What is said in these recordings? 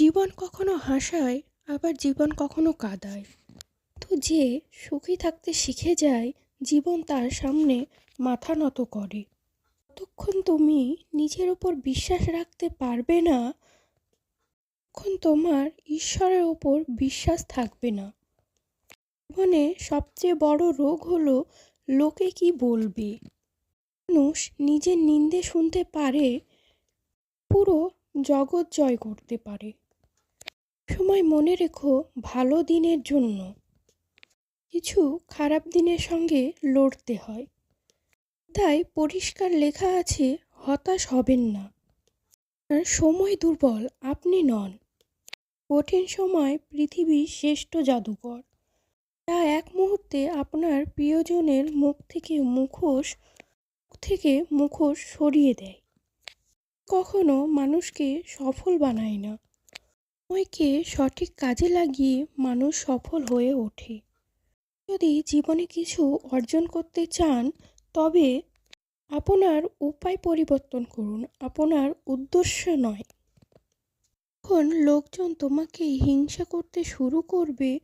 জীবন কখনো হাসায়, আবার জীবন কখনো কাঁদায়। তো যে সুখী থাকতে শিখে যায়, জীবন তার সামনে মাথা নত করে। ততক্ষণ তুমি নিজের ওপর বিশ্বাস রাখতে পারবে না তখন তোমার ঈশ্বরের ওপর বিশ্বাস থাকবে না। জীবনে সবচেয়ে বড় রোগ হলো, লোকে কি বলবে? মানুষ নিজের নিন্দে শুনতে পারে, পুরো জগৎ জয় করতে পারে। সময় মনে রেখো, ভালো দিনের জন্য। কিছু খারাপ দিনের সঙ্গে লড়তে হয়। তাই পরিষ্কার লেখা আছে, হতাশ হবেন না। সময় দুর্বল, আপনি নন। কঠিন সময় পৃথিবীর শ্রেষ্ঠ জাদুকর। তা এক মুহূর্তে আপনার প্রিয়জনের মুখ থেকে মুখোশ, মুখ থেকে মুখোশ সরিয়ে দেয়। কখনো মানুষকে সফল বানায় না। সময়কে সঠিক কাজে লাগিয়ে মানুষ সফল হয়ে ওঠে। যদি জীবনে কিছু অর্জন করতে চান, তবে আপনার উপায় পরিবর্তন করুন, আপনার উদ্দেশ্য নয়। যখন লোকজন তোমাকে হিংসা করতে শুরু করবে,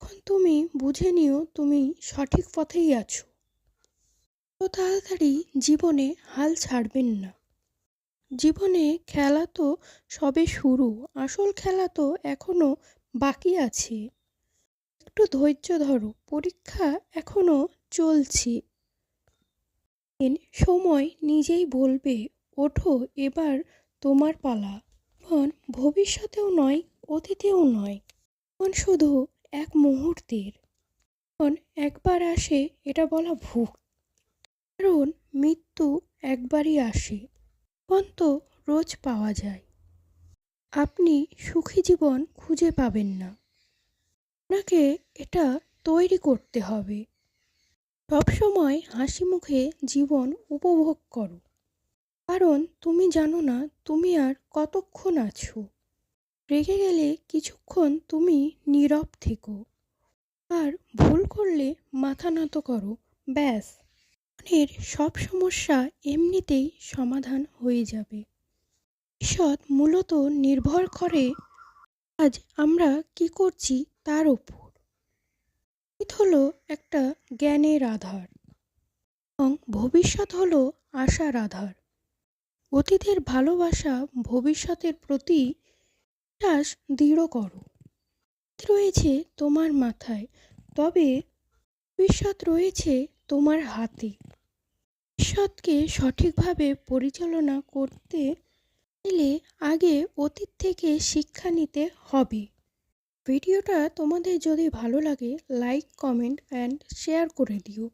তখন তুমি বুঝে নিও তুমি সঠিক পথেই আছো। তো তাড়াতাড়ি জীবনে হাল ছাড়বেন না। জীবনে খেলা তো সবে শুরু, আসল খেলা তো এখনও বাকি আছে। একটু ধৈর্য ধরো, পরীক্ষা এখনও চলছে। সময় নিজেই বলবে, ওঠো, এবার তোমার পালা। এখন ভবিষ্যতেও নয়, অতীতেও নয়। এখন শুধু এক মুহূর্তের। এখন একবার আসে, এটা বলা ভুল। কারণ মৃত্যু একবারই আসে। জীবন তো রোজ পাওয়া যায়। আপনি সুখী জীবন খুঁজে পাবেন না। আপনাকে এটা তৈরি করতে হবে। সবসময় হাসি মুখে জীবন উপভোগ করো। কারণ তুমি জানো না তুমি আর কতক্ষণ আছো। রেগে গেলে কিছুক্ষণ তুমি নীরব থেকো। আর ভুল করলে মাথা নত করো, ব্যাস। মনের সব সমস্যা এমনিতেই সমাধান হয়ে যাবে। ভবিষ্যৎ মূলত নির্ভর করে আজ আমরা কি করছি তার ওপর অতীত হলো একটা জ্ঞানের আধার এবং ভবিষ্যৎ হলো আশার আধার। অতীতের ভালোবাসা ভবিষ্যতের প্রতি বিশ্বাস দৃঢ় করো। রয়েছে তোমার মাথায়, তবে ভবিষ্যৎ রয়েছে তোমার হাতে। ভবিষ্যৎকে সঠিকভাবে পরিচালনা করতে চাইলে আগে অতীত থেকে শিক্ষা নিতে হবে। ভিডিওটা তোমাদের যদি ভালো লাগে লাইক কমেন্ট অ্যান্ড শেয়ার করে দিও।